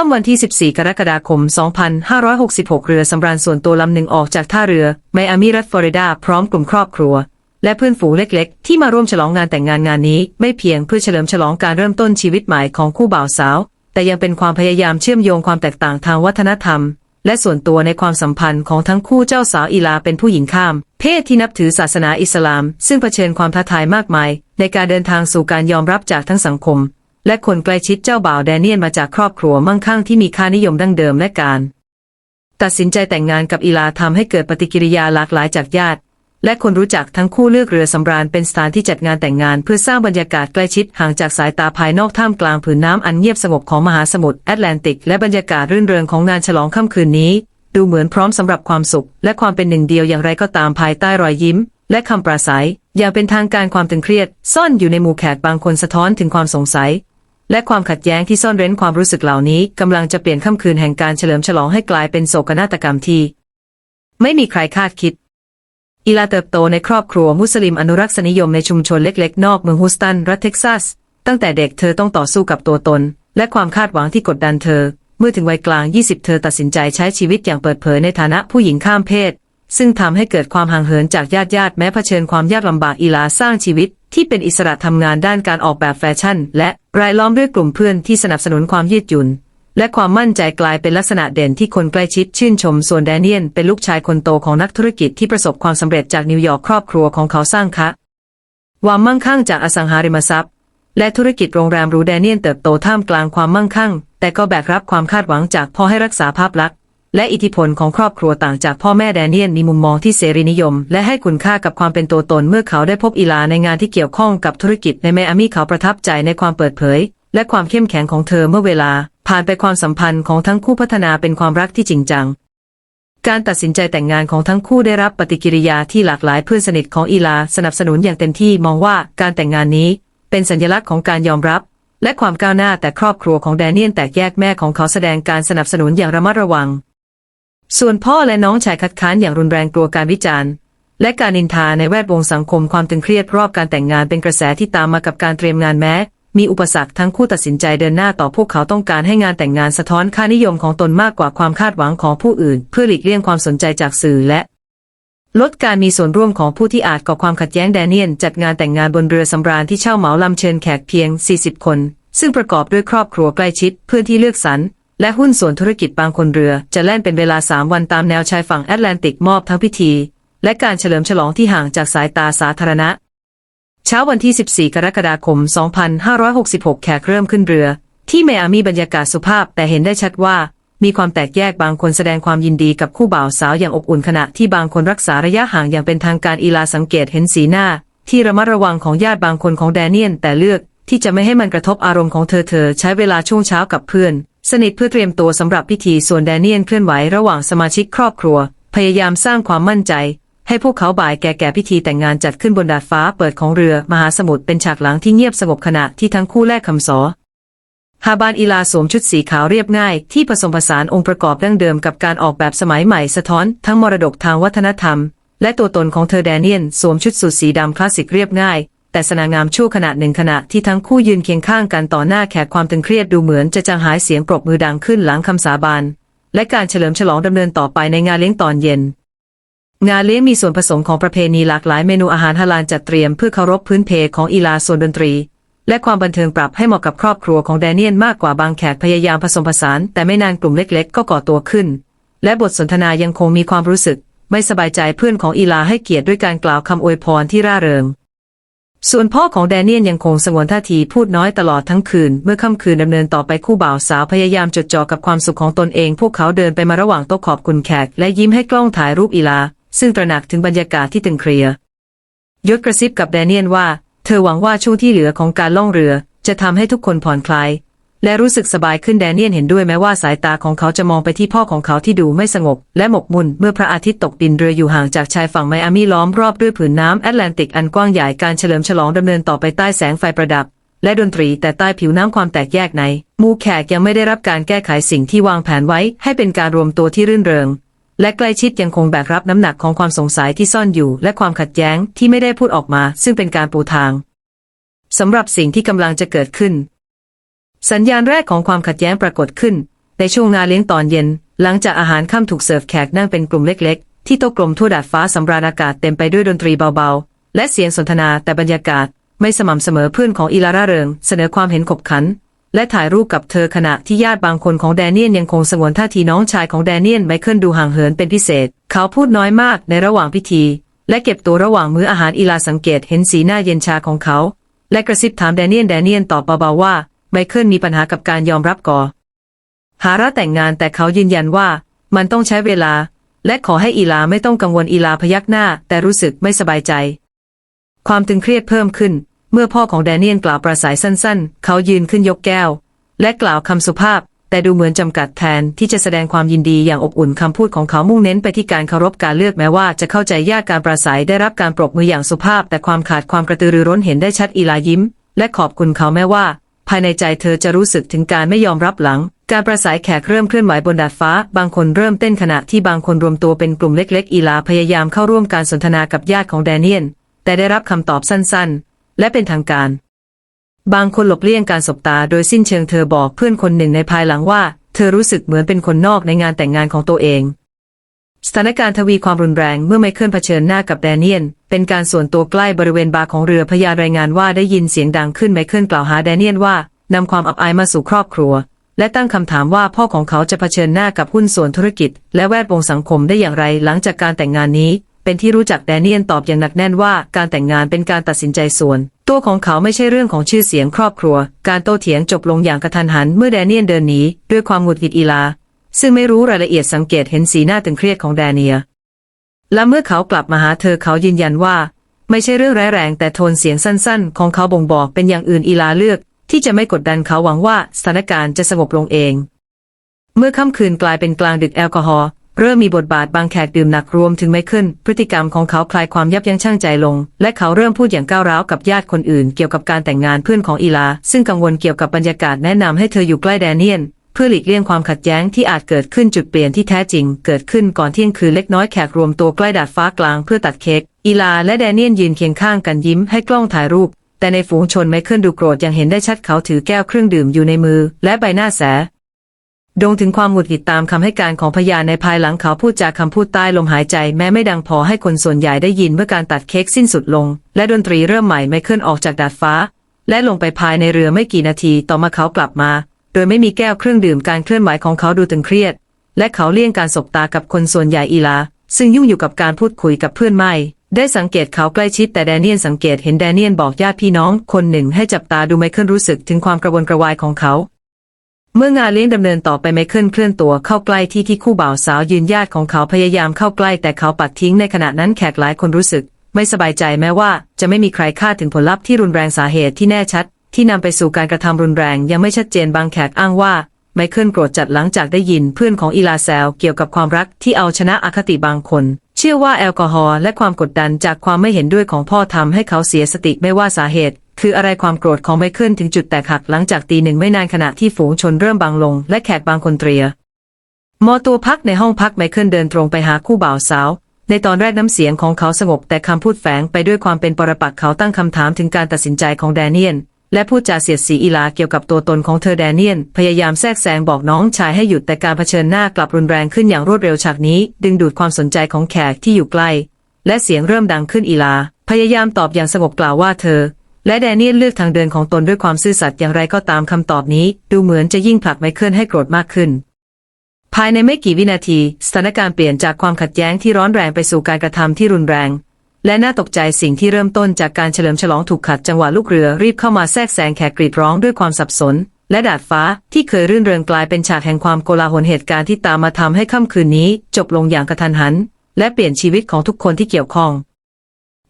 ค่ำวันที่ 14 กรกฎาคม 2566 เรือสำราญส่วนตัวลำหนึ่งออกจากท่าเรือไมอามีรัฐฟลอริดาพร้อมกลุ่มครอบครัว และเพื่อนฝูงเล็กๆ ที่มาร่วมฉลองงานแต่งงานงานนี้ ไม่เพียงเพื่อเฉลิมฉลองการเริ่มต้นชีวิตใหม่ของคู่บ่าวสาว แต่ยังเป็นความพยายามเชื่อมโยงความแตกต่างทางวัฒนธรรม และส่วนตัวในความสัมพันธ์ของทั้งคู่เจ้าสาวอีลาเป็นผู้หญิงข้าม เพศที่นับถือศาสนาอิสลาม ซึ่งเผชิญความท้าทายมากมาย ในการเดินทางสู่การยอมรับจากทั้งสังคม และคนใกล้ชิดเจ้าบ่าวแดเนียนมาจากครอบครัวมั่งคั่งที่มีค่านิยมดั้งเดิมและการ ตัดสินใจแต่งงานกับอีลาทำให้เกิดปฏิกิริยาหลากหลายจากญาติ และคนรู้จักทั้งคู่เลือกเรือสำราญเป็นสถานที่จัดงานแต่งงาน เพื่อสร้างบรรยากาศใกล้ชิดห่างจากสายตาภายนอกท่ามกลางผืนน้ำอันเงียบสงบของมหาสมุทรแอตแลนติก และบรรยากาศรื่นเริงของงานฉลองค่ำคืนนี้ ดูเหมือนพร้อมสำหรับความสุข และความเป็นหนึ่งเดียวอย่างไรก็ตามภายใต้รอยยิ้ม และคำปราศัย อย่างเป็นทางการความตึงเครียด ซ่อนอยู่ในหมู่แขกบางคนสะท้อนถึงความสงสัย และความขัดแย้งที่ซ่อนเร้นความรู้สึกเหล่านี้กำลังจะเปลี่ยนค่ำคืนแห่งการเฉลิมฉลองให้กลายเป็นโศกนาฏกรรมที่ ไม่มีใครคาดคิด อีลาเติบโตในครอบครัวมุสลิมอนุรักษนิยมในชุมชนเล็กๆ นอกเมืองฮูสตัน รัฐเท็กซัส ตั้งแต่เด็กเธอต้องต่อสู้กับตัวตน และความคาดหวังที่กดดันเธอ เมื่อถึงวัยกลาง 20 เธอตัดสินใจใช้ชีวิตอย่างเปิดเผยในฐานะผู้หญิงข้ามเพศ ซึ่งทำให้เกิดความห่างเหินจากญาติญาติๆแม้เผชิญความยากลำบากอีลาสร้างชีวิต ที่เป็นอิสระทำงานด้านการออกแบบแฟชั่น และรายล้อมด้วยกลุ่มเพื่อนที่สนับสนุนความยืดหยุ่น และความมั่นใจกลายเป็นลักษณะเด่นที่คนใกล้ชิดชื่นชม ส่วนแดเนียนเป็นลูกชายคนโตของนักธุรกิจที่ประสบความสำเร็จจากนิวยอร์กครอบครัวของเขาสร้างคะความมั่งคั่งจากอสังหาริมทรัพย์ และธุรกิจโรงแรมรูแดเนียนเติบโตท่ามกลางความมั่งคั่ง แต่ก็แบกรับความคาดหวังจากพ่อให้รักษาภาพลักษณ์ และอิทธิพลของครอบครัวต่างจากพ่อแม่แดเนียนมีมุมมองที่เสรีนิยม และให้คุณค่ากับความเป็นตัวตนเมื่อเขาได้พบอีลาในงานที่เกี่ยวข้องกับธุรกิจในไมอามีเขาประทับใจในความเปิดเผย และความเข้มแข็งของเธอเมื่อเวลา ผ่านไปความสัมพันธ์ของทั้งคู่พัฒนาเป็นความรักที่จริงจัง การตัดสินใจแต่งงานของทั้งคู่ได้รับปฏิกิริยาที่หลากหลายเพื่อนสนิทของอีลาสนับสนุนอย่างเต็มที่มองว่าการแต่งงานนี้ เป็นสัญลักษณ์ของการยอมรับ และความก้าวหน้าแต่ครอบครัวของแดเนียนแตกแยกแม่ของเขาแสดงการสนับสนุนอย่างระมัดระวัง ส่วนพ่อและน้องชายคัดค้านอย่างรุนแรงกลัวการวิจารณ์ และการนินทาในแวดวงสังคมความตึงเครียดรอบการแต่งงานเป็นกระแสที่ตามมากับการเตรียมงานแม้ มีอุปสรรคทั้งคู่ตัดสินใจเดินหน้าต่อพวกเขาต้องการให้งานแต่งงานสะท้อนค่านิยมของตนมากกว่าความคาดหวังของผู้อื่น เพื่อหลีกเลี่ยงความสนใจจากสื่อและลดการมีส่วนร่วมของผู้ที่อาจก่อความขัดแย้งแดเนียน จัดงานแต่งงานบนเรือสำราญที่เช่าเหมาลำเชิญแขกเพียง 40 คน ซึ่งประกอบด้วยครอบครัวใกล้ชิดเพื่อนที่เลือกสรร และหุ้นส่วนธุรกิจบางคนเรือจะแล่นเป็นเวลา 3 วันตามแนวชายฝั่งแอตแลนติกมอบทั้งพิธี และการเฉลิมฉลองที่ห่างจากสายตาสาธารณะ เช้าวันที่ 14 กรกฎาคม 2566 แขกเริ่มขึ้นเรือ ที่ไมอามีบรรยากาศสุภาพแต่เห็นได้ชัดว่า มีความแตกแยกบางคนแสดงความยินดีกับคู่บ่าวสาวอย่างอบอุ่นขณะที่บางคนรักษาระยะห่างอย่างเป็นทางการอีลาสังเกตเห็นสีหน้า ที่ระมัดระวังของญาติบางคนของแดเนียนแต่เลือกที่จะไม่ให้มันกระทบอารมณ์ของเธอเธอใช้เวลาช่วงเช้ากับเพื่อน สนิทเพื่อเตรียมตัวสำหรับพิธีส่วนแดเนียนเคลื่อนไหวระหว่างสมาชิกครอบครัว พยายามสร้างความมั่นใจ ให้พวกเขาบ่ายแก่ๆพิธีแต่งงานจัดขึ้นบนดาดฟ้าเปิดของเรือมหาสมุทรเป็นฉากหลังที่เงียบสงบขณะที่ทั้งคู่แลกคำสอฮาบานอีลาสวมชุดสีขาวเรียบง่าย ที่ผสมผสานองค์ประกอบดั้งเดิมกับการออกแบบสมัยใหม่สะท้อนทั้งมรดกทางวัฒนธรรม และตัวตนของเธอแดเนียน สวมชุดสูทสีดำคลาสสิกเรียบง่าย แต่สง่างามชั่วขณะหนึ่งขณะที่ทั้งคู่ยืนเคียงข้างกันต่อหน้าแขกความตึงเครียดดูเหมือนจะจางหายเสียงปรบมือดังขึ้นหลังคำสาบานและการเฉลิมฉลองดำเนินต่อไปในงานเลี้ยงตอนเย็น งานเลี้ยงมีส่วนผสมของประเพณีหลากหลายเมนูอาหารฮาลาลจัดเตรียมเพื่อเคารพพื้นเพของอีลาส่วนดนตรี และความบันเทิงปรับให้เหมาะกับครอบครัวของแดเนียนมากกว่าบางแขกพยายามผสมผสาน แต่ไม่นานกลุ่มเล็กๆ ก็ก่อตัวขึ้น และบทสนทนายังคงมีความรู้สึก ไม่สบายใจเพื่อนของอีลาให้เกียรติด้วยการกล่าวคำอวยพรที่ร่าเริง ส่วนพ่อของแดเนียนยังคงสงวนท่าทีพูดน้อยตลอดทั้งคืน เมื่อค่ำคืนดำเนินต่อไปคู่บ่าวสาวพยายามจดจ่อกับความสุขของตนเอง พวกเขาเดินไปมาระหว่างโต๊ะขอบคุณแขก และยิ้มให้กล้องถ่ายรูปอีลา ซึ่งตระหนักถึงบรรยากาศที่ตึงเครียดยศกระซิบกับแดเนียนว่า เธอหวังว่าช่วงที่เหลือของการล่องเรือ จะทำให้ทุกคนผ่อนคลาย และรู้สึกสบายขึ้นแดเนียนเห็นด้วยแม้ว่าสายตาของเขาจะมองไปที่พ่อของเขาที่ดูไม่สงบ และหมกมุ่นเมื่อพระอาทิตย์ตกดินเรืออยู่ห่างจากชายฝั่งไมอามีล้อมรอบด้วยผืนน้ำแอตแลนติกอันกว้างใหญ่การเฉลิมฉลองดำเนินต่อไปใต้แสงไฟประดับ และดนตรีแต่ใต้ผิวน้ำความแตกแยกในมูแขกยังไม่ได้รับการแก้ไขสิ่งที่วางแผนไว้ ให้เป็นการรวมตัวที่รื่นเริงและใกล้ชิดยังคงแบกรับน้ำหนักของความสงสัยที่ซ่อนอยู่ และความขัดแย้งที่ไม่ได้พูดออกมา ซึ่งเป็นการปูทางสำหรับสิ่งที่กำลังจะเกิดขึ้น สัญญาณแรกของความขัดแย้งปรากฏขึ้น ในช่วงงานเลี้ยงตอนเย็น หลังจากอาหารค่ำถูกเสิร์ฟแขกนั่งเป็นกลุ่มเล็กๆ ที่โต๊ะกลมทั่วดาดฟ้าสำราญอากาศเต็มไปด้วยดนตรีเบาๆ และเสียงสนทนาแต่บรรยากาศไม่สม่ำเสมอเพื่อนของอีลาร่าเริง เสนอความเห็นขบขัน และถ่ายรูปกับเธอขณะที่ญาติบางคนของแดเนียนยังคงสงวนท่าทีน้องชายของแดเนียนไมเคิลดูห่างเหินเป็นพิเศษ เขาพูดน้อยมากในระหว่างพิธี และเก็บตัวระหว่างมื้ออาหารอีลาสังเกตเห็นสีหน้าเย็นชาของเขา และกระซิบถามแดเนียนแดเนียนตอบเบาๆว่า ไมเคิลมีปัญหากับการยอมรับก่อหาระแต่งงานแต่เขายืนยันว่ามันต้องใช้เวลา และขอให้อีลาไม่ต้องกังวลอีลาพยักหน้า แต่รู้สึกไม่สบายใจ ความตึงเครียดเพิ่มขึ้น เมื่อพ่อของแดเนียนกล่าวปราศัยสั้นๆ เขายืนขึ้นยกแก้ว และกล่าวคำสุภาพ แต่ดูเหมือนจำกัดแทนที่จะแสดงความยินดีอย่างอบอุ่นคำพูดของเขามุ่งเน้นไปที่การเคารพการเลือกแม้ว่าจะเข้าใจยากการปราศัยได้รับการปรบมืออย่างสุภาพ แต่ความขาดความกระตือรือร้นเห็นได้ชัดอีลายิ้ม และขอบคุณเขาแม้ว่า ภายในใจเธอจะรู้สึกถึงการไม่ยอมรับหลัง การประสัยแขกเริ่มเคลื่อนไหวบนดาดฟ้า บางคนเริ่มเต้นขณะที่บางคนรวมตัวเป็นกลุ่มเล็กๆ อีลาพยายามเข้าร่วมการสนทนากับญาติของแดเนียน แต่ได้รับคำตอบสั้นๆ และเป็นทางการ บางคนหลบเลี่ยงการสบตา โดยสิ้นเชิงเธอบอกเพื่อนคนหนึ่งในภายหลังว่า เธอรู้สึกเหมือนเป็นคนนอกในงานแต่งงานของตัวเอง สถานการณ์ทวีความรุนแรงเมื่อไมเคิลเผชิญหน้ากับแดเนียน เป็นการส่วนตัวใกล้บริเวณบาร์ของเรือพยานรายงานว่าได้ยินเสียงดังขึ้นไมเคิลกล่าวหาแดเนียนว่านำความอับอายมาสู่ครอบครัว และตั้งคำถามว่าพ่อของเขาจะเผชิญหน้ากับหุ้นส่วนธุรกิจ และแวดวงสังคมได้อย่างไรหลังจากการแต่งงานนี้ เป็นที่รู้จักแดเนียนตอบอย่างหนักแน่นว่าการแต่งงานเป็นการตัดสินใจส่วน ตัวของเขาไม่ใช่เรื่องของชื่อเสียงครอบครัว การโต้เถียงจบลงอย่างกระทันหันเมื่อแดเนียนเดินหนีด้วยความหงุดหงิดอีลา ซึ่งไม่รู้รายละเอียดสังเกตเห็นสีหน้าตึงเครียดของแดเนีย และเมื่อเขากลับมาหาเธอเขายืนยันว่า ไม่ใช่เรื่องร้ายแรงแต่โทนเสียงสั้นๆ ของเขาบ่งบอกเป็นอย่างอื่นอีลาเลือก ที่จะไม่กดดันเขาหวังว่าสถานการณ์จะสงบลงเอง เมื่อค่ำคืนกลายเป็นกลางดึกแอลกอฮอล์เริ่มมีบทบาทบางแขกดื่มหนักรวมถึงไม่ขึ้น พฤติกรรมของเขาคลายความยับยั้งชั่งใจลง และเขาเริ่มพูดอย่างก้าวร้าวกับญาติคนอื่น เกี่ยวกับการแต่งงานเพื่อนของอีลา ซึ่งกังวลเกี่ยวกับบรรยากาศแนะนำให้เธออยู่ใกล้แดเนียน พื่อหลีกเลี่ยงความขัดแย้งที่อาจเกิดขึ้นจุดเปลี่ยนที่แท้จริง เกิดขึ้นก่อนเที่ยงคืนเล็กน้อยแขกรวมตัวใกล้ดาดฟ้ากลางเพื่อตัดเค้กอีลาและแดเนียนยืนเคียงข้างกันยิ้มให้กล้องถ่ายรูป แต่ในฝูงชนไมเคิลดูโกรธย่างเห็นได้ชัดเขาถือแก้วเครื่องดื่มอยู่ในมือ และใบหน้าแสดงถึงความหงุดหงิดตามคำให้การของพยานในภายหลังเขาพูดจากคำพูดใต้ลมหายใจแม้ไม่ดังพอให้คนส่วนใหญ่ได้ยินเมื่อการตัดเค้กสิ้นสุดลง และดนตรีเริ่มใหม่ไมเคิลออกจากดาดฟ้า และลงไปภายในเรือไม่กี่นาทีต่อมาเขากลับมา ดยไม่มีแก้วเครื่องดื่มการเคลื่อนไหวของเขาดูตึงเครียด และเขาเลี่ยงการสบตากับคนส่วนใหญ่อีลา ซึ่งยุ่งอยู่กับการพูดคุยกับเพื่อนไม่ ได้สังเกตเขาใกล้ชิดแต่แดเนียนสังเกตเห็นแดเนียนบอกญาติพี่น้องคนหนึ่งให้จับตาดูไมเคิลรู้สึกถึงความกระวนกระวายของเขา เมื่องานเลี้ยงดำเนินต่อไปไมเคิลเคลื่อนตัวเข้าใกล้ที่ที่คู่บ่าวสาวยืนญาติของเขาพยายามเข้าใกล้แต่เขาปัดทิ้งในขณะนั้นแขกหลายคนรู้สึก ไม่สบายใจแม้ว่า จะไม่มีใครคาดถึงผลลัพธ์ที่รุนแรงสาเหตุที่แน่ชัด ที่นำไปสู่การกระทำรุนแรงยังไม่ชัดเจนบางแขกอ้างว่า ไมเคิลโกรธจัดหลังจากได้ยินเพื่อนของอีลาแซลเกี่ยวกับความรักที่เอาชนะอคติบางคน เชื่อว่าแอลกอฮอล์และความกดดันจากความไม่เห็นด้วยของพ่อทำให้เขาเสียสติไม่ว่าสาเหตุ คืออะไรความโกรธของไมเคิลถึงจุดแตกหักหลังจากตีหนึ่งไม่นานขณะที่ฝูงชนเริ่มบางลง และแขกบางคนเตรียมอตัวพักในห้องพักไมเคิลเดินตรงไปหาคู่บ่าวสาว ในตอนแรกน้ำเสียงของเขาสงบแต่คำพูดแฝงไปด้วยความเป็นปรปักษ์เขาตั้งคำถามถึงการตัดสินใจของแดเนียน และพูดจาเสียดสีอีลาเกี่ยวกับตัวตนของเธอแดเนียน พยายามแทรกแซงบอกน้องชายให้หยุดแต่การเผชิญหน้ากลับรุนแรงขึ้นอย่างรวดเร็วฉากนี้ ดึงดูดความสนใจของแขกที่อยู่ใกล้ และเสียงเริ่มดังขึ้นอีลา พยายามตอบอย่างสงบกล่าวว่าเธอ และแดเนียลเลือกทางเดินของตนด้วยความซื่อสัตย์อย่างไรก็ตามคำตอบนี้ ดูเหมือนจะยิ่งผลักไมเคิลให้โกรธมากขึ้น ภายในไม่กี่วินาทีสถานการณ์เปลี่ยนจากความขัดแย้งที่ร้อนแรงไปสู่การกระทำที่รุนแรง และน่าตกใจสิ่งที่เริ่มต้นจากการเฉลิมฉลองถูกขัดจังหวะลูกเรือรีบเข้ามาแทรกแซงแขกกรีดร้องด้วยความสับสน และดาดฟ้าที่เคยรื่นเริงกลายเป็นฉากแห่งความโกลาหลเหตุการณ์ที่ตามมาทำให้ค่ำคืนนี้ จบลงอย่างกระทันหัน และเปลี่ยนชีวิตของทุกคนที่เกี่ยวข้อง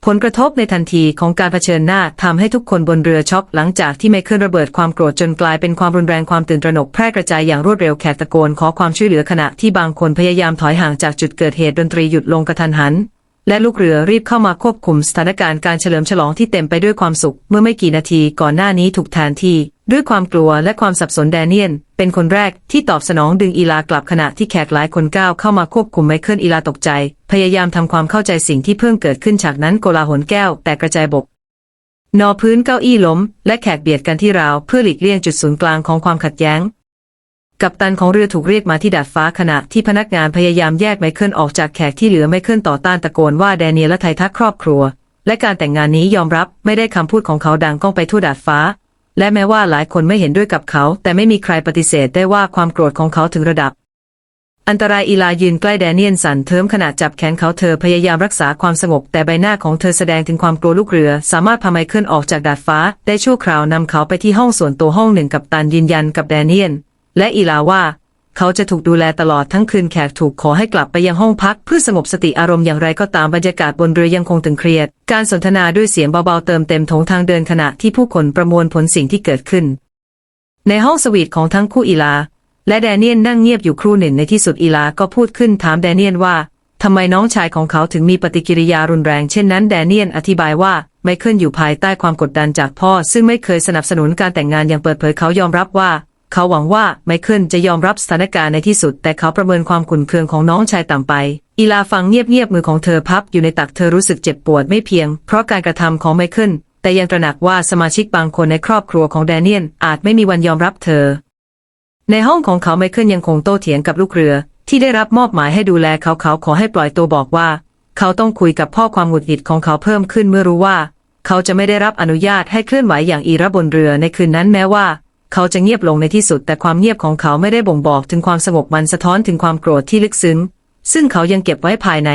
ผลกระทบในทันทีของการเผชิญหน้าทำให้ทุกคนบนเรือช็อกหลังจากที่ไมเคิลระเบิดความโกรธจนกลายเป็นความรุนแรงความตื่นตระหนกแพร่กระจายอย่างรวดเร็วแขกตะโกนขอความช่วยเหลือขณะที่บางคนพยายามถอยห่างจากจุดเกิดเหตุดนตรีหยุดลงกระทันหัน และลูกเรือรีบเข้ามาควบคุมสถานการณ์การเฉลิมฉลองที่เต็มไปด้วยความสุข เมื่อไม่กี่นาทีก่อนหน้านี้ถูกแทนที่ ด้วยความกลัวและความสับสนแดเนียน เป็นคนแรกที่ตอบสนองดึงอีลากลับขณะที่แขกหลายคนก้าวเข้ามาควบคุมไมเคิลอีลาตกใจ พยายามทำความเข้าใจสิ่งที่เพิ่งเกิดขึ้นฉากนั้นโกลาหลแก้วแต่กระจายบกนอพื้นเก้าอี้ล้ม และแขกเบียดกันที่ราวเพื่อหลีกเลี่ยงจุดศูนย์กลางของความขัดแย้ง กัปตันของเรือถูกเรียกมาที่ดาดฟ้าขณะที่พนักงานพยายามแยกไมเคิลออกจากแขกที่เหลือไมเคิลต่อต้านตะโกนว่าแดเนียลและไททักครอบครัว และการแต่งงานนี้ยอมรับไม่ได้คำพูดของเขาดังก้องไปทั่วดาดฟ้า และแม้ว่าหลายคนไม่เห็นด้วยกับเขา แต่ไม่มีใครปฏิเสธได้ว่าความโกรธของเขาถึงระดับ อันตรายอีลายืนใกล้แดเนียลสันเทิมขณะจับแขนเขาเธอพยายามรักษาความสงบ แต่ใบหน้าของเธอแสดงถึงความกลัวลูกเรือ สามารถพาไมเคิลออกจากดาดฟ้า ได้ชั่วคราวนำเขาไปที่ห้องส่วนตัวห้องหนึ่งกับตันยืนยันกับแดเนียล และอีลาว่า เขาจะถูกดูแลตลอดทั้งคืนแขกถูกขอให้กลับไปยังห้องพักเพื่อสงบสติอารมณ์อย่างไรก็ตามบรรยากาศบนเรือยังคงตึงเครียด การสนทนาด้วยเสียงเบาๆเติมเต็มโถงทางเดินขณะที่ผู้คนประมวลผลสิ่งที่เกิดขึ้น ในห้องสวีทของทั้งคู่อีลา และแดเนียลนั่งเงียบอยู่ครู่หนึ่งในที่สุดอีลาก็พูดขึ้นถามแดเนียลว่าทำไมน้องชายของเขาถึงมีปฏิกิริยารุนแรงเช่นนั้นแดเนียลอธิบายว่าไมเคิลอยู่ภายใต้ความกดดันจากพ่อ ซึ่งไม่เคยสนับสนุนการแต่งงานอย่างเปิดเผยเขายอมรับว่า เขาหวังว่าไมเคิลจะยอมรับสถานการณ์ในที่สุด แต่เขาประเมินความขุ่นเคืองของน้องชายต่ำไป อีลาฟังเงียบๆมือของเธอพับอยู่ในตักเธอรู้สึกเจ็บปวดไม่เพียง เพราะการกระทำของไมเคิลแต่ยังตระหนักว่าสมาชิกบางคนในครอบครัวของแดเนียลอาจไม่มีวันยอมรับเธอ ในห้องของเขาไมเคิลยังคงโต้เถียงกับลูกเรือ ที่ได้รับมอบหมายให้ดูแลเขาเขาขอให้ปล่อยตัวบอกว่า เขาต้องคุยกับพ่อความหงุดหงิดของเขาเพิ่มขึ้นเมื่อรู้ว่า เขาจะไม่ได้รับอนุญาตให้เคลื่อนไหวอย่างอีระบนเรือในคืนนั้นแม้ว่า เขาจะเงียบลงในที่สุด แต่ความเงียบของเขาไม่ได้บ่งบอกถึงความสงบมันสะท้อนถึงความโกรธที่ลึกซึ้ง ซึ่งเขายังเก็บไว้ภายใน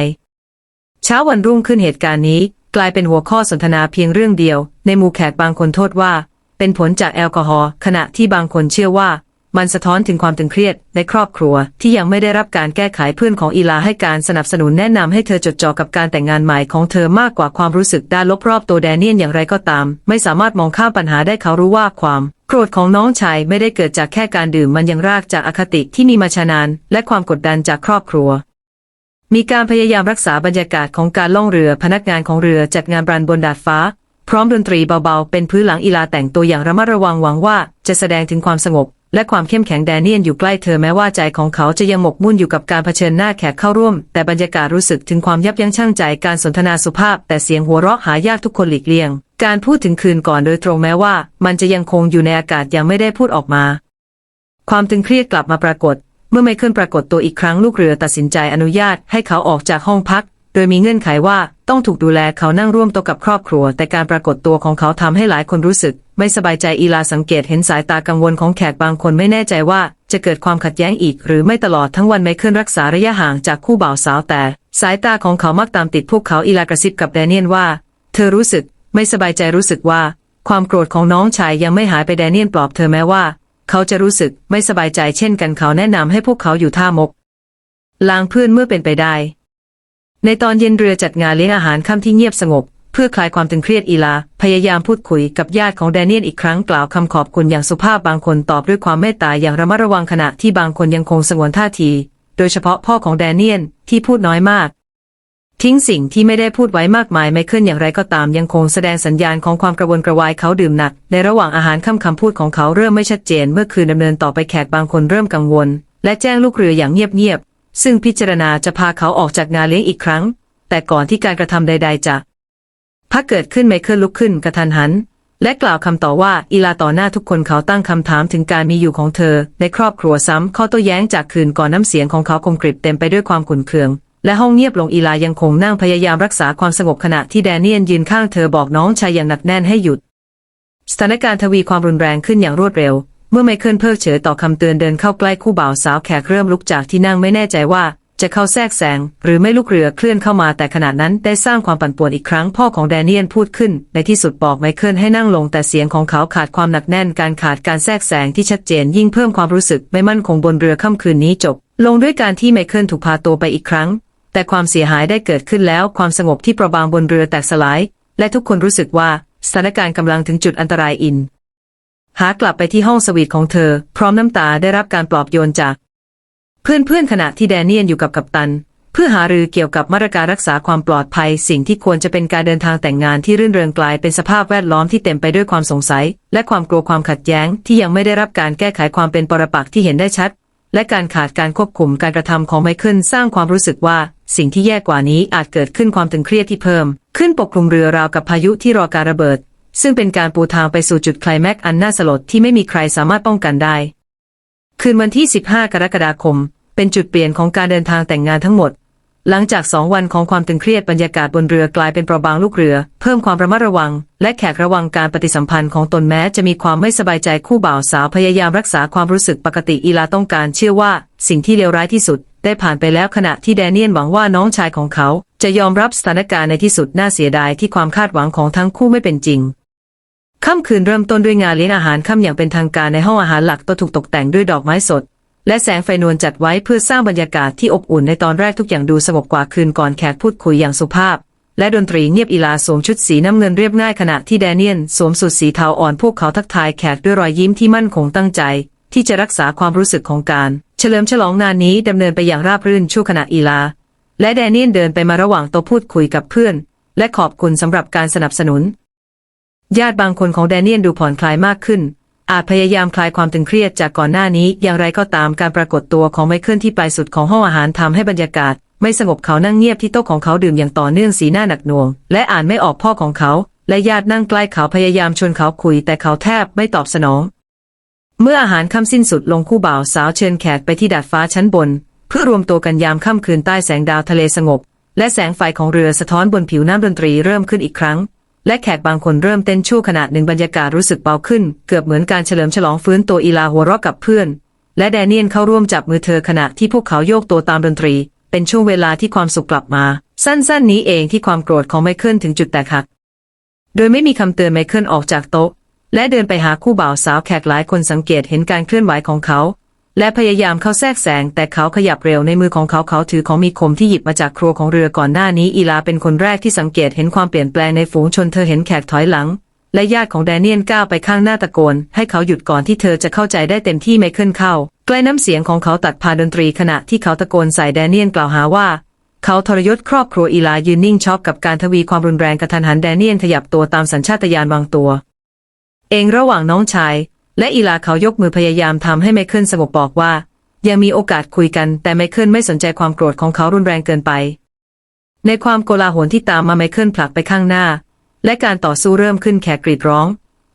เช้าวันรุ่งขึ้นเหตุการณ์นี้ กลายเป็นหัวข้อสนทนาเพียงเรื่องเดียว ในหมู่แขกบางคนโทษว่า เป็นผลจากแอลกอฮอล์ขณะที่บางคนเชื่อว่า มันสะท้อนถึงความตึงเครียดในครอบครัว ที่ยังไม่ได้รับการแก้ไขเพื่อนของอีลาให้การสนับสนุนแนะนำให้เธอจดจ่อกับการแต่งงานใหม่ของเธอมากกว่าความรู้สึกด้านลบรอบตัวแดเนียลอย่างไรก็ตาม ไม่สามารถมองข้ามปัญหาได้เขารู้ว่าความ โกรธของน้องชายไม่ได้เกิดจากแค่การดื่มมันยังรากจากอคติที่มีมาชานาน และความกดดันจากครอบครัว มีการพยายามรักษาบรรยากาศของการล่องเรือพนักงานของเรือจัดงานบรันบนดาดฟ้า พร้อมดนตรีเบาๆ เป็นพื้นหลังอีลาแต่งตัวอย่างระมัดระวังหวังว่าจะแสดงถึงความสงบ และความเข้มแข็งแดเนียนอยู่ใกล้เธอแม้ว่าใจของเขาจะยังหมกมุ่นอยู่กับการเผชิญหน้าแขกเข้าร่วม แต่บรรยากาศรู้สึกถึงความยับยั้งชั่งใจการสนทนาสุภาพ แต่เสียงหัวเราะหายากทุกคนหลีกเลี่ยง การพูดถึงคืนก่อนโดยตรงแม้ว่า มันจะยังคงอยู่ในอากาศยังไม่ได้พูดออกมา ความตึงเครียดกลับมาปรากฏ เมื่อไมเคิลปรากฏตัวอีกครั้งลูกเรือตัดสินใจอนุญาตให้เขาออกจากห้องพัก โดยมีเงื่อนไขว่าต้องถูกดูแลเขานั่งร่วมโต๊ะกับครอบครัว แต่การปรากฏตัวของเขาทำให้หลายคนรู้สึก ไม่สบายใจอีลาสังเกตเห็นสายตากังวลของแขกบางคนไม่แน่ใจว่า จะเกิดความขัดแย้งอีก หรือไม่ตลอดทั้งวันไมเคิลรักษาระยะห่างจากคู่บ่าวสาวแต่ สายตาของเขามักตามติดพวกเขาอีลากระซิบกับแดเนียลว่า เธอรู้สึก ไม่สบายใจรู้สึกว่า ความโกรธของน้องชายยังไม่หายไปแดเนียลปลอบเธอแม้ว่า เขาจะรู้สึกไม่สบายใจเช่นกันเขาแนะนำให้พวกเขาอยู่ท่ามกลางเพื่อนเมื่อเป็นไปได้ ในตอนเย็นเรือจัดงานเลี้ยงอาหารค่ำที่เงียบสงบ เพื่อคลายความตึงเครียดอีลา พยายามพูดคุยกับญาติของแดเนียลอีกครั้งกล่าวคำขอบคุณอย่างสุภาพบางคนตอบด้วยความเมตตาอย่างระมัดระวังขณะที่บางคนยังคงสงวนท่าที โดยเฉพาะพ่อของแดเนียลที่พูดน้อยมาก ทิ้งสิ่งที่ไม่ได้พูดไว้มากมายไม่ขึ้นอย่างไรก็ตามยังคงแสดงสัญญาณของความกระวนกระวายเขาดื่มหนัก ในระหว่างอาหารค่ำคำพูดของเขาเริ่มไม่ชัดเจน เมื่อคืนดำเนินต่อไปแขกบางคนเริ่มกังวล และแจ้งลูกเรืออย่างเงียบๆซึ่งพิจารณาจะพาเขาออกจากงานเลี้ยงอีกครั้ง แต่ก่อนที่การกระทำใด ๆ จะพักเกิดขึ้นไมเคิลลุกขึ้นกระทันหัน และกล่าวคำต่อว่าอีลาต่อหน้าทุกคนเขาตั้งคำถามถึงการมีอยู่ของเธอ ในครอบครัวซ้ำข้อโต้แย้งจากคืนก่อนน้ำเสียงของเขาคมกริบเต็มไปด้วยความขุ่นเคือง และห้องเงียบลงอีลายังคงนั่งพยายามรักษาความสงบขณะที่แดเนียนยืนข้างเธอบอกน้องชายอย่างหนักแน่นให้หยุด สถานการณ์ทวีความรุนแรงขึ้นอย่างรวดเร็ว เมื่อไมเคิลเพิกเฉยต่อคำเตือนเดินเข้าใกล้คู่บ่าวสาวแขกเริ่มลุกจากที่นั่งไม่แน่ใจว่าจะเข้าแทรกแซงหรือไม่ลูกเรือเคลื่อนเข้ามาแต่ขณะนั้นได้สร้างความปั่นป่วนอีกครั้งพ่อของแดเนียนพูดขึ้น ในที่สุดบอกไมเคิลให้นั่งลงแต่เสียงของเขาขาดความหนักแน่นการขาดการแทรกแซงที่ชัดเจนยิ่งเพิ่มความรู้สึกไม่มั่นคงบนเรือค่ำคืนนี้จบ ลงด้วยการที่ไมเคิลถูกพาตัวไปอีกครั้ง แต่ความเสียหายได้เกิดขึ้นแล้วความสงบที่ประบางบนเรือแตกสลาย และทุกคนรู้สึกว่าสถานการณ์กำลังถึงจุดอันตรายอิน หากลับไปที่ห้องสวีทของเธอ พร้อมน้ำตาได้รับการปลอบโยนจาก เพื่อนๆขณะที่แดเนียนอยู่กับกัปตัน เพื่อหารือเกี่ยวกับมาตรการรักษาความปลอดภัย สิ่งที่ควรจะเป็นการเดินทางแต่งงานที่รื่นเริงกลายเป็นสภาพแวดล้อมที่เต็มไปด้วยความสงสัย และความกลัวความขัดแย้งที่ยังไม่ได้รับการแก้ไขความเป็นปรปักษ์ที่เห็นได้ชัด และการขาดการควบคุมการกระทำของไมเคิลสร้างความรู้สึกว่า สิ่งที่แย่กว่านี้อาจเกิดขึ้นความตึงเครียดที่เพิ่ม ขึ้นปกคลุมเรือราวกับพายุที่รอการระเบิด ซึ่งเป็นการปูทางไปสู่จุดไคลแม็กอันน่าสลดที่ไม่มีใครสามารถป้องกันได้ คืนวันที่ 15 กรกฎาคม เป็นจุดเปลี่ยนของการเดินทางแต่งงานทั้งหมด หลังจากสองวันของความตึงเครียดบรรยากาศบนเรือกลายเป็นเปราะบางลูกเรือ เพิ่มความระมัดระวัง และแขกระวังการปฏิสัมพันธ์ของตนแม้จะมีความไม่สบายใจคู่บ่าวสาวพยายามรักษาความรู้สึกปกติอีลาต้องการเชื่อว่า สิ่งที่เลวร้ายที่สุด ได้ผ่านไปแล้วขณะที่แดเนียนหวังว่าน้องชายของเขา จะยอมรับสถานการณ์ในที่สุดน่าเสียดายที่ความคาดหวังของทั้งคู่ไม่เป็นจริงค่ำคืนเริ่มต้นด้วยงานเลี้ยงอาหารค่ำอย่างเป็นทางการในห้องอาหารหลักตัวถูกตกแต่งด้วยดอกไม้สด และแสงไฟนวลจัดไว้เพื่อสร้างบรรยากาศที่อบอุ่นในตอนแรกทุกอย่างดูสงบกว่าคืนก่อนแขกพูดคุยอย่างสุภาพ และดนตรีเงียบอีลาสวมชุดสีน้ำเงินเรียบง่ายขณะที่แดเนียนสวมสูทสีเทาอ่อนพวกเขาทักทายแขกด้วยรอยยิ้มที่มั่นคงตั้งใจ ที่จะรักษาความรู้สึกของการ เฉลิมฉลองงานนี้ดำเนินไปอย่างราบรื่นชั่วขณะอีลา และแดเนียนเดินไปมาระหว่างโต๊ะพูดคุยกับเพื่อน และขอบคุณสำหรับการสนับสนุน ญาติบางคนของแดเนียนดูผ่อนคลายมากขึ้น อาจพยายามคลายความตึงเครียดจากก่อนหน้านี้ อย่างไรก็ตามการปรากฏตัวของไมเคิลที่ปลายสุดของห้องอาหารทำให้บรรยากาศ ไม่สงบเขานั่งเงียบที่โต๊ะของเขาดื่มอย่างต่อเนื่องสีหน้าหนักหน่วง และอ่านไม่ออกพ่อของเขา และญาตินั่งใกล้เขาพยายามชวนเขาคุย แต่เขาแทบไม่ตอบสนอง เมื่ออาหารค่ำสิ้นสุดลงคู่บ่าวสาวเชิญแขกไปที่ดาดฟ้าชั้นบน เพื่อรวมตัวกันยามค่ำคืนใต้แสงดาวทะเลสงบ และแสงไฟของเรือสะท้อนบนผิวน้ำดนตรีเริ่มขึ้นอีกครั้ง และแขกบางคนเริ่มเต้นชั่วขณะหนึ่งบรรยากาศรู้สึกเบาขึ้น เกือบเหมือนการเฉลิมฉลองฟื้นตัวอีลาหัวเราะกับเพื่อน และแดเนียนเข้าร่วมจับมือเธอขณะที่พวกเขาโยกตัวตามดนตรี เป็นช่วงเวลาที่ความสุขกลับมา สั้นๆ นี้เองที่ความโกรธของไมเคิลถึงจุดแตกหัก โดยไม่มีคำเตือนไมเคิลออกจากโต๊ะ และเดินไปหาคู่บ่าวสาวแขกหลายคนสังเกตเห็นการเคลื่อนไหวของเขา และพยายามเข้าแทรกแซงแต่เขาขยับเร็วในมือของเขาเขาถือของมีคมที่หยิบมาจากครัวของเรือก่อนหน้านี้อีลาเป็นคนแรกที่สังเกตเห็นความเปลี่ยนแปลงในฝูงชนเธอเห็นแขกถอยหลัง และญาติของแดเนียนก้าวไปข้างหน้าตะโกน ให้เขาหยุดก่อนที่เธอจะเข้าใจได้เต็มที่ไมเคิลเข้า ใกล้น้ำเสียงของเขาตัดผ่านดนตรีขณะที่เขาตะโกนใส่แดเนียนกล่าวหาว่า เขาทรยศครอบครัวอีลายืนนิ่งช็อกกับการทวีความรุนแรงกระทันหันแดเนียนขยับตัวตามสัญชาตญาณวางตัว เองระหว่างน้องชาย และอีลาเขายกมือพยายามทำให้ไมเคิลสงบบอกว่า ยังมีโอกาสคุยกัน แต่ไมเคิลไม่สนใจความโกรธของเขารุนแรงเกินไป ในความโกลาหลที่ตามมาไมเคิลผลักไปข้างหน้า และการต่อสู้เริ่มขึ้นแขกกรีดร้อง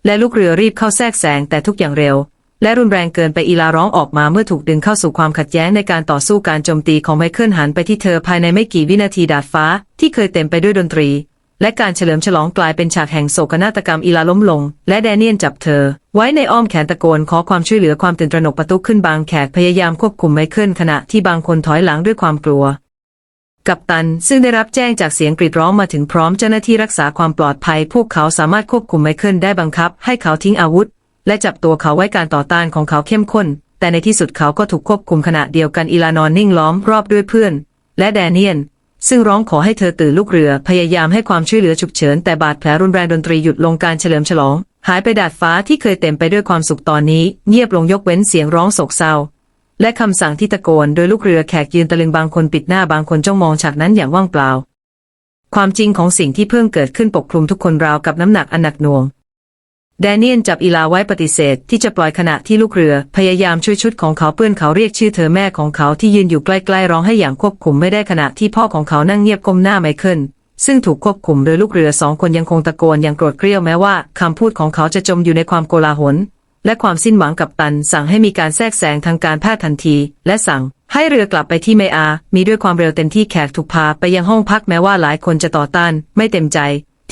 และลูกเรือรีบเข้าแทรกแซงแต่ทุกอย่างเร็ว และรุนแรงเกินไปอีลาร้องออกมาเมื่อถูกดึงเข้าสู่ความขัดแย้งในการต่อสู้การโจมตีของไมเคิลหันไปที่เธอภายในไม่กี่วินาทีดาดฟ้าที่เคยเต็มไปด้วยดนตรี และการเฉลิมฉลองกลายเป็นฉากแห่งโศกนาฏกรรมอีลาล้มลง และแดเนียนจับเธอ ไว้ในอ้อมแขนตะโกนขอความช่วยเหลือความตื่นตระหนกประตุขึ้นบางแขกพยายามควบคุมไมเคิลขณะที่บางคนถอยหลังด้วยความกลัว กัปตันซึ่งได้รับแจ้งจากเสียงกรีดร้องมาถึงพร้อมเจ้าหน้าที่รักษาความปลอดภัย พวกเขาสามารถควบคุมไมเคิลได้บังคับ ให้เขาทิ้งอาวุธ และจับตัวเขาไว้การต่อต้านของเขาเข้มข้น แต่ในที่สุดเขาก็ถูกควบคุมขณะเดียวกันอีลานอนนิ่งล้อมรอบด้วยเพื่อน และแดเนียน ซึ่งร้องขอให้เธอตื่นลูกเรือ พยายามให้ความช่วยเหลือฉุกเฉิน แต่บาดแผลรุนแรงดนตรีหยุดลงการเฉลิมฉลอง หายไปดาดฟ้าที่เคยเต็มไปด้วยความสุขตอนนี้ เงียบลงยกเว้นเสียงร้องโศกเศร้า และคำสั่งที่ตะโกน โดยลูกเรือแขกยืนตะลึงบางคนปิดหน้าบางคนจ้องมองฉากนั้นอย่างว่างเปล่า ความจริงของสิ่งที่เพิ่งเกิดขึ้นปกคลุมทุกคนราวกับน้ำหนักอันหนักหน่วง แดเนียนจับอีลาไว้ปฏิเสธที่จะปล่อยขณะที่ลูกเรือ พยายามช่วยชุดของเขาเปื้อนเขาเรียกชื่อเธอแม่ของเขาที่ยืนอยู่ใกล้ๆร้องให้อย่างควบคุมไม่ได้ขณะที่พ่อของเขานั่งเงียบก้มหน้าไมเคิลซึ่งถูกควบคุมโดยลูกเรือสองคนยังคงตะโกนอย่างโกรธเกรี้ยวแม้ว่าคำพูดของเขาจะจมอยู่ในความโกลาหล และความสิ้นหวังกับตัน สั่งให้มีการแทรกแซงทางการแพทย์ทันที และสั่งให้เรือกลับไปที่เมอา มีด้วยความเร็วเต็มที่แขกถูกพาไปยังห้องพักแม้ว่าหลายคนจะต่อต้าน ไม่เต็มใจ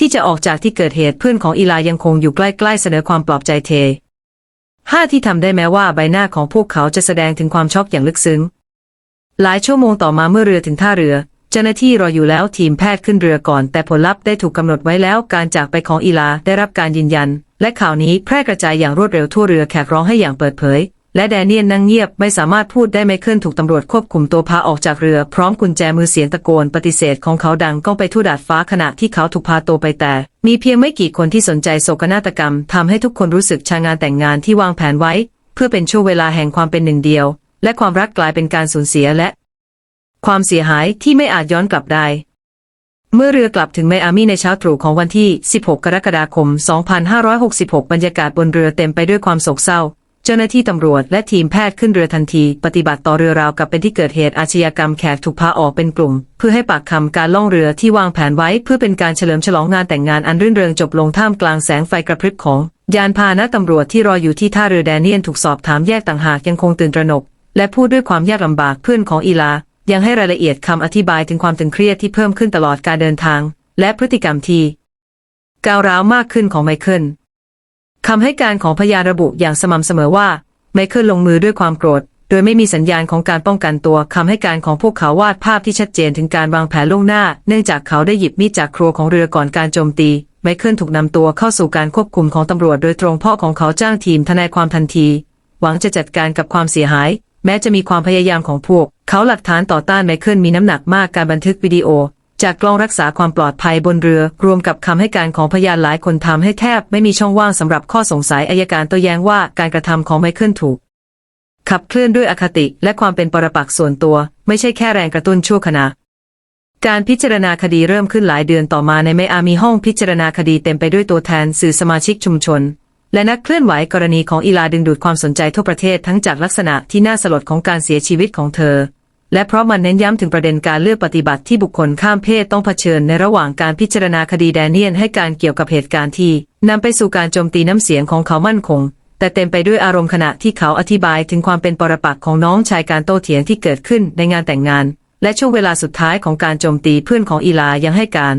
ที่จะออกจากที่เกิดเหตุเพื่อนของอีลายังคงอยู่ใกล้ๆเสนอความปลอบใจเทห้าที่ทำได้แม้ว่าใบหน้าของพวกเขาจะแสดงถึงความช็อกอย่างลึกซึ้ง หลายชั่วโมงต่อมาเมื่อเรือถึงท่าเรือ เจ้าหน้าที่รออยู่แล้วทีมแพทย์ขึ้นเรือก่อน แต่ผลลัพธ์ได้ถูกกำหนดไว้แล้วการจากไปของอีลาได้รับการยืนยัน และข่าวนี้แพร่กระจายอย่างรวดเร็วทั่วเรือแขกร้องให้อย่างเปิดเผย และแดเนียนนั่งเงียบไม่สามารถพูดได้ไม่เคลื่อนถูกตำรวจควบคุมตัวพาออกจากเรือพร้อมกุญแจมือเสียงตะโกนปฏิเสธของเขาดังก้องไปทั่วดาดฟ้าขณะที่เขาถูกพาตัวไปแต่ มีเพียงไม่กี่คนที่สนใจโศกนาฏกรรมทำให้ทุกคนรู้สึกชางานแต่งงานที่วางแผนไว้ เพื่อเป็นช่วงเวลาแห่งความเป็นหนึ่งเดียว และความรักกลายเป็นการสูญเสียและ ความเสียหายที่ไม่อาจย้อนกลับได้เมื่อเรือกลับถึงไมอามี่ในเช้าตรู่ของวันที่ 16 กรกฎาคม 2566 บรรยากาศบนเรือเต็มไปด้วยความโศกเศร้า เจ้าหน้าที่ตำรวจและทีมแพทย์ขึ้นเรือทันที ปฏิบัติต่อเรือราวกับเป็นที่เกิดเหตุอาชญากรรมแขกถูกพาออกเป็นกลุ่ม เพื่อให้ปากคำการล่องเรือที่วางแผนไว้ เพื่อเป็นการเฉลิมฉลองงานแต่งงานอันรื่นเริงจบลงท่ามกลางแสงไฟกระพริบของ ยานพาหนะตำรวจที่รออยู่ที่ท่าเรือแดเนียนถูกสอบถามแยกต่างหากยังคงตื่นตระหนก และพูดด้วยความยากลำบากเพื่อนของอีลา ยังให้รายละเอียดคำอธิบายถึงความตึงเครียดที่เพิ่มขึ้นตลอดการเดินทาง และพฤติกรรมที่ก้าวร้าวมากขึ้นของไมเคิล คำให้การของพยานระบุอย่างสม่ำเสมอว่าไมเคิลลงมือด้วยความโกรธ โดยไม่มีสัญญาณของการป้องกันตัวคำให้การของพวกเขาวาดภาพที่ชัดเจนถึงการวางแผนล่วงหน้า เนื่องจากเขาได้หยิบมีดจากครัวของเรือก่อนการโจมตีไมเคิลถูกนำตัวเข้าสู่การควบคุมของตำรวจโดยตรงพ่อของเขาจ้างทีมทนายความทันที หวังจะจัดการกับความเสียหาย แม้จะมีความพยายามของพวก เขาหลักฐานต่อต้านไมเคิลมีน้ำหนักมากการบันทึกวิดีโอ จากกล้องรักษาความปลอดภัยบนเรือ รวมกับคำให้การของพยานหลายคนทำให้แทบไม่มีช่องว่างสำหรับข้อสงสัยอายการโตัวแย้งว่าการกระทำของไมเคิลถูก ขับเคลื่อนด้วยอคติและความเป็นปรปักษ์ส่วนตัว ไม่ใช่แค่แรงกระตุ้นชั่วขณะการพิจารณาคดีเริ่มขึ้นหลายเดือนต่อมาในไมอามีห้องพิจารณาคดีเต็มไปด้วยตัวแทนสื่อสมาชิกชุมชน และนักเคลื่อนไหวกรณีของอีลาดึงดูดความสนใจทั่วประเทศทั้งจากลักษณะที่น่าสลดของการเสียชีวิตของเธอ และเพราะมันเน้นย้ำถึงประเด็นการเลือกปฏิบัติที่บุคคลข้ามเพศต้องเผชิญในระหว่างการพิจารณาคดีแดเนียนให้การเกี่ยวกับเหตุการณ์ที่นำไปสู่การโจมตีน้ำเสียงของเขามั่นคง แต่เต็มไปด้วยอารมณ์ขณะที่เขาอธิบายถึงความเป็นปรปักษ์ของน้องชายการโต้เถียงที่เกิดขึ้นในงานแต่งงาน และช่วงเวลาสุดท้ายของการโจมตีเพื่อนของอีลายังให้การ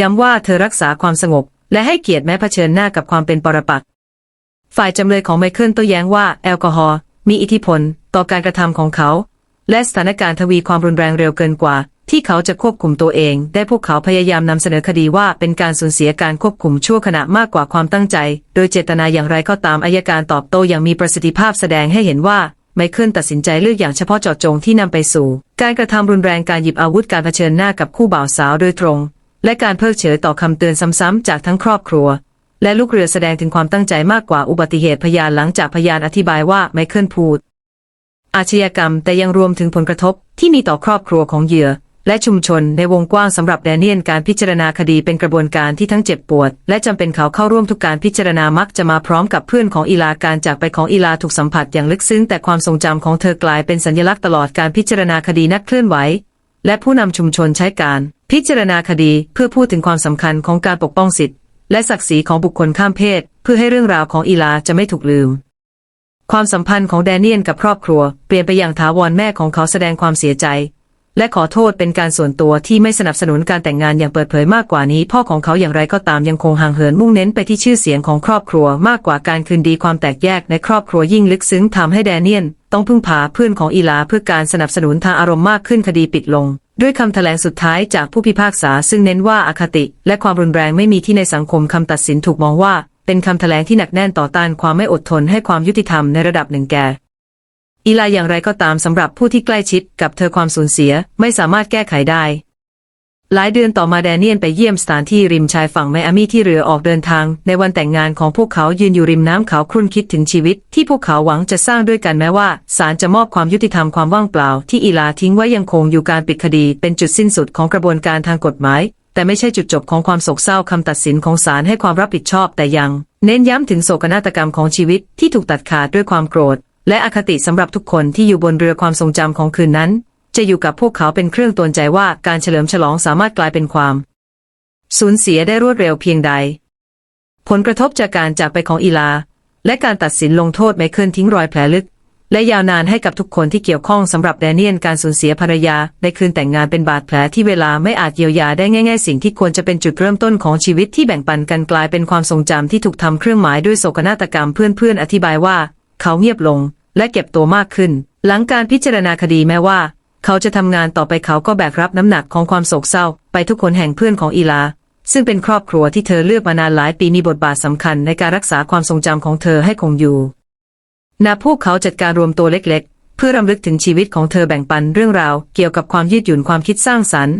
ย้ำว่าเธอรักษาความสงบ และให้เกียรติแม้เผชิญหน้ากับความเป็นปรปักษ์ฝ่ายจำเลยของไมเคิลโต้แย้งว่าแอลกอฮอล์มีอิทธิพล ต่อการกระทำของเขา และสถานการณ์ทวีความรุนแรงเร็วเกินกว่า ที่เขาจะควบคุมตัวเอง ได้พวกเขาพยายามนำเสนอคดีว่าเป็นการสูญเสียการควบคุมชั่วขณะมากกว่าความตั้งใจ โดยเจตนาอย่างไรก็ตามอายการตอบโต้อย่างมีประสิทธิภาพแสดงให้เห็นว่าไมเคิลตัดสินใจเลือกอย่างเฉพาะเจาะจงที่นำไปสู่ การกระทำรุนแรงการหยิบอาวุธการเผชิญหน้ากับคู่บ่าวสาวโดยตรง และการเพิกเฉยต่อคำเตือนซ้ำๆจากทั้งครอบครัว และลูกเรือแสดงถึงความตั้งใจมากกว่าอุบัติเหตุพยานหลังจากพยานอธิบายว่าไมเคิลพูด อาชญากรรมแต่ยังรวมถึงผลกระทบที่มีต่อครอบครัวของเหยื่อ และชุมชนในวงกว้างสำหรับแดเนียนการพิจารณาคดีเป็นกระบวนการที่ทั้งเจ็บปวด และจำเป็นเขาเข้าร่วมทุกการพิจารณามักจะมาพร้อมกับเพื่อนของอีลาการจากไปของอีลาถูกสัมผัสอย่างลึกซึ้งแต่ความทรงจำของเธอกลายเป็นสัญลักษณ์ตลอดการพิจารณาคดีนักเคลื่อนไหว และผู้นำชุมชนใช้การ พิจารณาคดีเพื่อพูดถึงความสำคัญของการปกป้องสิทธิและศักดิ์ศรีของบุคคลข้ามเพศ เพื่อให้เรื่องราวของอีลาจะไม่ถูกลืม ความสัมพันธ์ของแดเนียนกับครอบครัว เปลี่ยนไปอย่างถาวรแม่ของเขาแสดงความเสียใจ และขอโทษเป็นการส่วนตัวที่ไม่สนับสนุนการแต่งงานอย่างเปิดเผยมากกว่านี้ พ่อของเขาอย่างไรก็ตามยังคงห่างเหินมุ่งเน้นไปที่ชื่อเสียงของครอบครัวมากกว่าการคืนดีความแตกแยกในครอบครัวยิ่งลึกซึ้งทำให้แดเนียน ต้องพึ่งพาเพื่อนของอีลาเพื่อการสนับสนุนทางอารมณ์มากขึ้นคดีปิดลง ด้วยคำแถลงสุดท้ายจากผู้พิพากษาซึ่งเน้นว่าอาคติ และความรุนแรงไม่มีที่ในสังคมคำตัดสินถูกมองว่า เป็นคำแถลงที่หนักแน่นต่อต้านความไม่อดทนให้ความยุติธรรมในระดับหนึ่งแก่อีลาอย่างไรก็ตามสำหรับผู้ที่ใกล้ชิดกับเธอความสูญเสียไม่สามารถแก้ไขได้ หลายเดือนต่อมาแดเนียนไปเยี่ยมสถานที่ริมชายฝั่งไมอามี่ที่เรือออกเดินทาง ในวันแต่งงานของพวกเขายืนอยู่ริมน้ำเขาครุ่นคิดถึงชีวิต ที่พวกเขาหวังจะสร้างด้วยกันแม้ว่าศาลจะมอบความยุติธรรมความว่างเปล่า ที่อีลาทิ้งไว้ยังคงอยู่การปิดคดี เป็นจุดสิ้นสุดของกระบวนการทางกฎหมาย แต่ไม่ใช่จุดจบของความโศกเศร้าคำตัดสินของศาลให้ความรับผิดชอบแต่ยัง เน้นย้ำถึงโศกนาฏกรรมของชีวิตที่ถูกตัดขาดด้วยความโกรธ และอคติสำหรับทุกคนที่อยู่บนเรือความทรงจำของคืนนั้น จะอยู่กับพวกเขาเป็นเครื่องตือนใจว่าการเฉลิมฉลองสามารถกลายเป็นความ สูญเสียได้รวดเร็วเพียงใด ผลกระทบจากการจากไปของอีลา และการตัดสินลงโทษไมเคิลทิ้งรอยแผลลึก และยาวนานให้กับทุกคนที่เกี่ยวข้องสำหรับแดเนียนการสูญเสียภรรยาในคืนแต่งงานเป็นบาดแผลที่เวลาไม่อาจเยียวยาได้ง่าย ๆ สิ่งที่ควรจะเป็นจุดเริ่มต้นของชีวิตที่แบ่งปันกันกลายเป็นความทรงจำที่ถูกทำเครื่องหมายด้วยโศกนาฏกรรมเพื่อนๆอธิบายว่า เขาเงียบลง และเก็บตัวมากขึ้น หลังการพิจารณาคดีแม้ว่า เขาจะทำงานต่อไปเขาก็แบกรับน้ำหนักของความโศกเศร้า ไปทุกคนแห่งเพื่อนของอีลาซึ่งเป็นครอบครัวที่เธอเลือกมานานหลายปีมีบทบาทสำคัญในการรักษาความทรงจำของเธอให้คงอยู่ นาพวกเขาจัดการรวมตัวเล็กๆ เพื่อรำลึกถึงชีวิตของเธอแบ่งปันเรื่องราวเกี่ยวกับความยืดหยุ่นความคิดสร้างสรรค์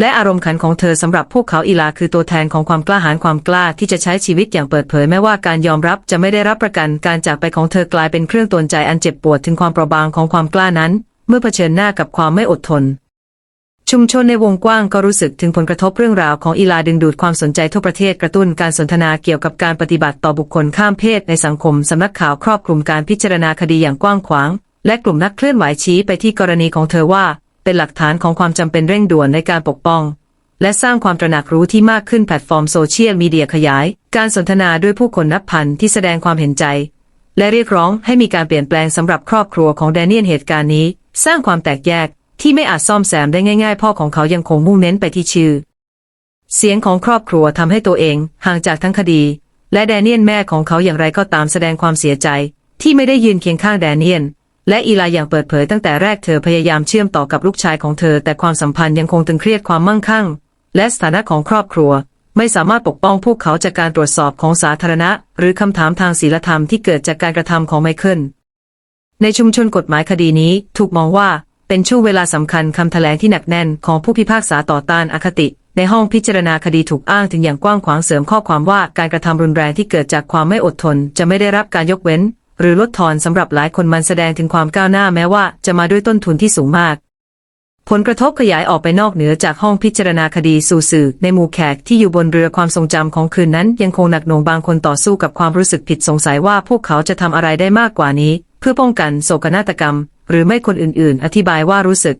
และอารมณ์ขันของเธอสำหรับพวกเขาอีลาคือตัวแทนของความกล้าหาญความกล้าที่จะใช้ชีวิตอย่างเปิดเผยแม้ว่าการยอมรับจะไม่ได้รับประกันการจากไปของเธอกลายเป็นเครื่องตวนใจอันเจ็บปวดถึงความเปราะบางของความกล้านั้น เมื่อเผชิญหน้ากับความไม่อดทน ชุมชนในวงกว้างก็รู้สึกถึงผลกระทบเรื่องราวของอีลาดึงดูดความสนใจทั่วประเทศกระตุ้นการสนทนาเกี่ยวกับการปฏิบัติต่อบุคคลข้ามเพศในสังคมสำนักข่าวครอบคลุมการพิจารณาคดีอย่างกว้างขวาง และกลุ่มนักเคลื่อนไหวชี้ไปที่กรณีของเธอว่า เป็นหลักฐานของความจำเป็นเร่งด่วนในการปกป้อง และสร้างความตระหนักรู้ที่มากขึ้นแพลตฟอร์มโซเชียลมีเดียขยาย การสนทนาด้วยผู้คนนับพันที่แสดงความเห็นใจ และเรียกร้องให้มีการเปลี่ยนแปลงสำหรับครอบครัวของแดเนียลเหตุการณ์นี้ สร้างความแตกแยก ที่ไม่อาจซ่อมแซมได้ง่ายๆ พ่อของเขายังคงมุ่งเน้นไปที่ชื่อ เสียงของครอบครัวทำให้ตัวเองห่างจากทั้งคดี และแดเนียลแม่ของเขาอย่างไรก็ตามแสดงความเสียใจ ที่ไม่ได้ยืนเคียงข้างแดเนียลและอีลาอย่างเปิดเผยตั้งแต่แรกเธอพยายามเชื่อมต่อกับลูกชายของเธอ แต่ความสัมพันธ์ยังคงตึงเครียดความมั่งคั่ง และสถานะของครอบครัว ไม่สามารถปกป้องพวกเขาจากการตรวจสอบของสาธารณะ หรือคำถามทางศีลธรรมที่เกิดจากการกระทำของไมเคิลในชุมชนกฎหมายคดีนี้ถูกมองว่า เป็นช่วงเวลาสำคัญคำแถลงที่หนักแน่นของผู้พิพากษาต่อต้านอคติ ในห้องพิจารณาคดีถูกอ้างถึงอย่างกว้างขวางเสริมข้อความว่าการกระทำรุนแรงที่เกิดจากความไม่อดทน จะไม่ได้รับการยกเว้น หรือลดทอนสำหรับหลายคนมันแสดงถึงความก้าวหน้าแม้ว่าจะมาด้วยต้นทุนที่สูงมาก ผลกระทบขยายออกไปนอกเหนือจากห้องพิจารณาคดีสู่สื่อ ในหมู่แขกที่อยู่บนเรือความทรงจำของคืนนั้น ยังคงหนักหน่วงบางคนต่อสู้กับความรู้สึกผิดสงสัยว่าพวกเขาจะทำอะไรได้มากกว่านี้ เพื่อป้องกันโศกนาฏกรรม หรือไม่คนอื่นๆ อธิบายว่ารู้สึก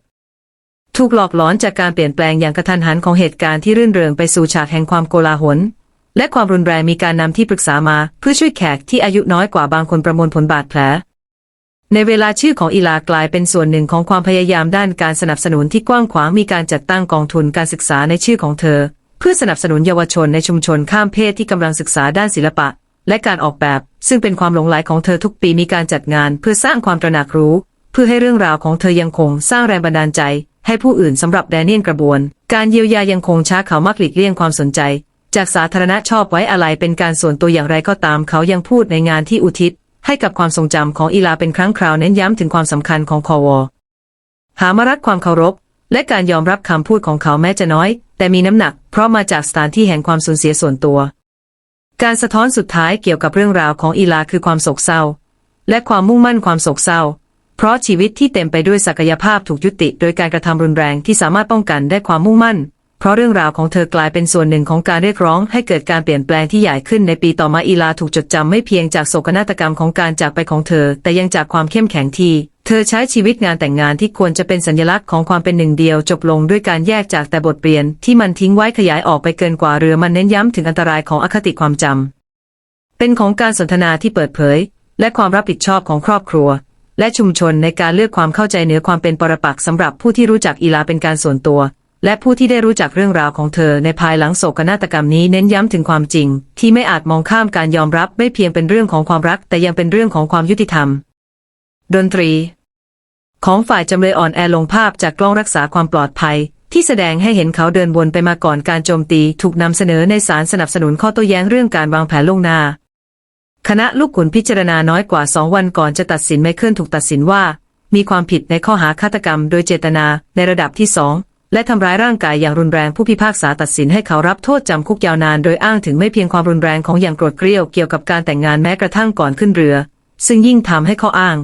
ถูกหลอกหลอนจากการเปลี่ยนแปลงอย่างกระทันหันของเหตุการณ์ที่รื่นเริงไปสู่ฉากแห่งความโกลาหล และความรุนแรงมีการนำที่ปรึกษามาเพื่อช่วยแขกที่อายุน้อยกว่าบางคนประมวลผลบาดแผล ในเวลาชื่อของอีลากลายเป็นส่วนหนึ่งของความพยายามด้านการสนับสนุนที่กว้างขวางมีการจัดตั้งกองทุนการศึกษาในชื่อของเธอ เพื่อสนับสนุนเยาวชนในชุมชนข้ามเพศที่กำลังศึกษาด้านศิลปะ และการออกแบบ ซึ่งเป็นความหลงใหลของเธอทุกปีมีการจัดงานเพื่อสร้างความตระหนักรู้ พื่อให้เรื่องราวของเธอยังคงสร้างแรงบันดาลใจ ให้ผู้อื่นสำหรับแดเนียลกระบวน การเยียวยายังคงช้าเขามักหลีกเลี่ยงความสนใจ จากสาธารณะชอบไว้อะไรเป็นการส่วนตัวอย่างไรก็ตามเขายังพูดในงานที่อุทิศ ให้กับความทรงจำของอีลาเป็นครั้งคราวเน้นย้ำถึงความสำคัญของคอวอหามารักความเคารพ และการยอมรับคำพูดของเขาแม้จะน้อย แต่มีน้ำหนัก เพราะมาจากสถานที่แห่งความสูญเสียส่วนตัว การสะท้อนสุดท้ายเกี่ยวกับเรื่องราวของอีลาคือความโศกเศร้า และความมุ่งมั่นความโศกเศร้า เพราะชีวิตที่เต็มไปด้วยศักยภาพถูกยุติโดยการกระทำรุนแรงที่สามารถป้องกันได้ความมุ่งมั่น เพราะเรื่องราวของเธอกลายเป็นส่วนหนึ่งของการเรียกร้อง ให้เกิดการเปลี่ยนแปลงที่ใหญ่ขึ้นในปีต่อมาอีลาถูกจดจำไม่เพียงจากโศกนาฏกรรมของการจากไปของเธอ แต่ยังจากความเข้มแข็งที่เธอใช้ชีวิตงานแต่งงานที่ควรจะเป็นสัญลักษณ์ของความเป็นหนึ่งเดียวจบลงด้วยการแยกจากแต่บทเรียนที่มันทิ้งไว้ขยายออกไปเกินกว่าเรือมันเน้นย้ำถึงอันตรายของอคติความจำเป็นของการสนทนาที่เปิดเผย และความรับผิดชอบของครอบครัว และชุมชนในการเลือกความเข้าใจเหนือความเป็นปรปักษ์สำหรับผู้ที่รู้จักอีลาเป็นการส่วนตัว และผู้ที่ได้รู้จักเรื่องราวของเธอในภายหลังโศกนาฏกรรมนี้เน้นย้ำถึงความจริง ที่ไม่อาจมองข้ามการยอมรับไม่เพียงเป็นเรื่องของความรัก แต่ยังเป็นเรื่องของความยุติธรรม ดนตรี ของฝ่ายจำเลยอ่อนแอลงภาพจากกล้องรักษาความปลอดภัยที่แสดงให้เห็นเขาเดินวนไปมาก่อนการโจมตี ถูกนำเสนอในศาลสนับสนุนข้อโต้แย้งเรื่องการวางแผนล่วงหน้า คณะลูกขุนพิจารณาน้อยกว่าสองวันก่อนจะตัดสินไมเคิลถูกตัดสินว่า มีความผิดในข้อหาฆาตกรรมโดยเจตนาในระดับที่สองและทำร้ายร่างกายอย่างรุนแรงผู้พิพากษาตัดสินให้เขารับโทษจำคุกยาวนานโดยอ้างถึงไม่เพียงความรุนแรงของอย่างโกรธเกรี้ยวเกี่ยวกับการแต่งงานแม้กระทั่งก่อนขึ้นเรือ ซึ่งยิ่งทำให้ข้ออ้าง